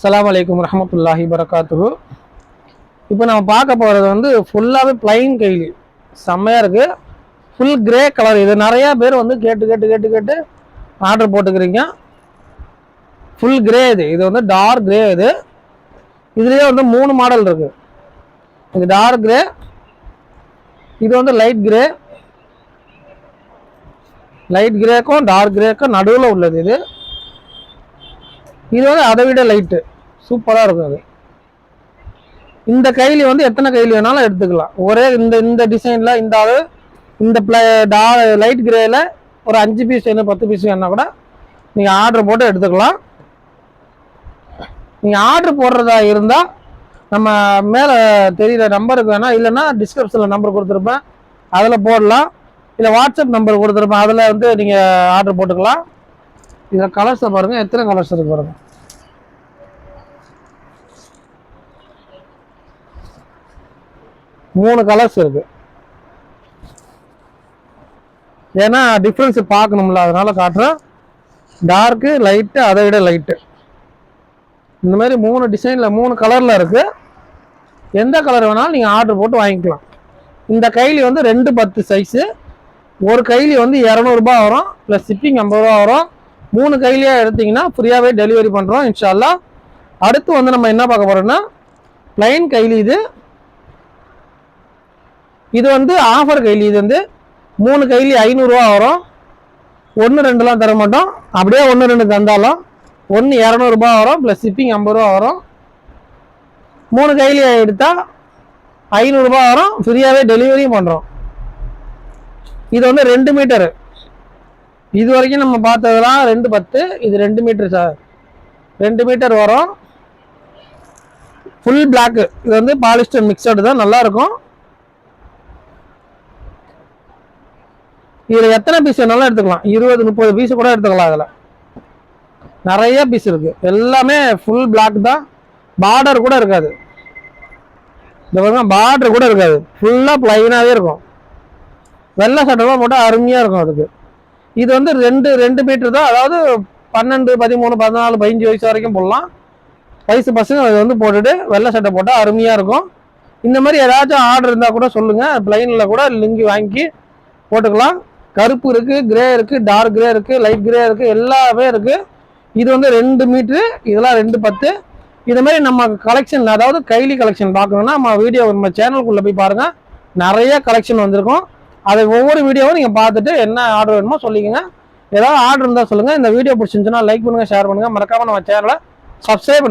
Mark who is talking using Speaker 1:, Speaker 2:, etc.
Speaker 1: அஸ்லாம் வலைக்கம் ரஹமத்துல்லாஹி வரகாத்துகு இப்போ நம்ம பார்க்க போகிறது வந்து ஃபுல்லாகவே பிளைன் கைலி. செம்மையாக இருக்குது ஃபுல் கிரே கலர் இது நிறையா பேர் வந்து கேட்டு கேட்டு கேட்டு கேட்டு ஆர்டர் போட்டுக்கிறீங்க. ஃபுல் கிரே இது. இது வந்து டார்க் கிரே இது. இதுலேயே வந்து மூணு மாடல் இருக்குது இது டார்க் கிரே இது வந்து லைட் கிரே லைட் கிரேக்கும் டார்க் கிரேக்கும் நடுவில் உள்ளது இது. இது வந்து அதை விட லைட்டு சூப்பராக இருக்கும் அது. இந்த கைலி வந்து எத்தனை கைலி வேணாலும் எடுத்துக்கலாம். ஒரே இந்த இந்த டிசைனில் இந்த அளவு இந்த ப்ள டா லைட் கிரேயில் ஒரு அஞ்சு பீஸ் வேணும் பத்து பீஸ் வேணால் கூட நீங்கள் ஆர்டர் போட்டு எடுத்துக்கலாம். நீங்கள் ஆர்டர் போடுறதா இருந்தால் நம்ம மேலே தெரியிற நம்பருக்கு வேணால் இல்லைன்னா டிஸ்கிரிப்ஷனில் நம்பர் கொடுத்துருப்பேன். அதில் போடலாம். இல்லை வாட்ஸ்அப் நம்பர் கொடுத்துருப்பேன். அதில் வந்து நீங்கள் ஆர்டர் போட்டுக்கலாம். இதில் கலர்ஸை பாருங்கள் எத்தனை கலர்ஸ் இருக்கு பாருங்கள் மூணு கலர்ஸ் இருக்கு. ஏன்னா டிஃப்ரென்ஸ் பார்க்கணும்ல அதனால காட்டுறேன். டார்க்கு லைட்டு அதை விட லைட்டு இந்த மாதிரி மூணு டிசைனில் மூணு கலரில் இருக்குது எந்த கலர் வேணாலும் நீங்கள் ஆர்டர் போட்டு வாங்கிக்கலாம். இந்த கைலி வந்து ரெண்டு பத்து சைஸு ஒரு கைலி வந்து இரநூறுபா வரும் ப்ளஸ் ஷிப்பிங் ஐம்பது ரூபா வரும். மூணு கைலியாக எடுத்தீங்கன்னா ஃப்ரீயாகவே டெலிவரி பண்ணுறோம் இன்ஷால்லா அடுத்து வந்து நம்ம என்ன பார்க்க போகிறோம்னா ப்ளைன் கைலி இது. இது வந்து ஆஃபர் கைலி இது வந்து மூணு கைலி ஐநூறுரூவா வரும். ஒன்று ரெண்டுலாம் தர மாட்டோம். அப்படியே ஒன்று ரெண்டு தந்தாலும் ஒன்று இரநூறுபா வரும் ப்ளஸ் ஷிப்பிங் ஐம்பது ரூபா வரும். மூணு கைலி எடுத்தால் ஐநூறுரூபா வரும். ஃப்ரீயாகவே டெலிவரியும் பண்ணுறோம் இது வந்து ரெண்டு மீட்டரு. இது வரைக்கும் நம்ம பார்த்ததெல்லாம் ரெண்டு பத்து இது ரெண்டு மீட்டர் சார் ரெண்டு மீட்டர் வரும். ஃபுல் பிளாக்கு இது வந்து பாலிஸ்டர் மிக்சடு தான் நல்லாயிருக்கும் இதில் எத்தனை பீஸ் வேணாலும் எடுத்துக்கலாம். இருபது முப்பது பீஸ் கூட எடுத்துக்கலாம் அதில். நிறைய பீஸ் இருக்குது எல்லாமே ஃபுல் பிளாக் தான். பார்டர் கூட இருக்காது. இந்த பாருங்க பார்டர் கூட இருக்காது. ஃபுல்லாக ப்ளைனாகவே இருக்கும். வெள்ளை சட்டமாக போட்டால் அருமையாக இருக்கும் அதுக்கு. இது வந்து ரெண்டு ரெண்டு மீட்டர் தான். அதாவது பன்னெண்டு பதிமூணு பதினாலு பதினஞ்சு வயசு வரைக்கும் போடலாம். வயசு பசங்க அது வந்து போட்டுட்டு வெள்ளை சட்டை போட்டால் அருமையாக இருக்கும். இந்த மாதிரி ஏதாச்சும் ஆர்டர் இருந்தால் கூட சொல்லுங்கள் ப்ளைனில் கூட லிங்கி வாங்கி போட்டுக்கலாம். கருப்பு இருக்குது கிரே இருக்குது டார்க் கிரே இருக்குது லைட் கிரே இருக்குது எல்லாமே இருக்குது இது வந்து ரெண்டு மீட்ரு இதெல்லாம் ரெண்டு பத்து. இது மாதிரி நம்ம கலெக்ஷன் அதாவது கைலி கலெக்ஷன் பார்க்கணும்னா நம்ம வீடியோ நம்ம சேனலுக்குள்ளே போய் பாருங்கள் நிறைய கலெக்ஷன் வந்திருக்கும். அதை ஒவ்வொரு வீடியோவும் நீங்கள் பார்த்துட்டு என்ன ஆர்டர் வேணுமோ சொல்லிக்கோங்க. ஏதாவது ஆர்டர் இருந்தால் சொல்லுங்கள் இந்த வீடியோ பிடிச்சிருந்துச்சுன்னா லைக் பண்ணுங்கள் ஷேர் பண்ணுங்கள் மறக்காமல் நம்ம சேனலை சப்ஸ்கிரைப்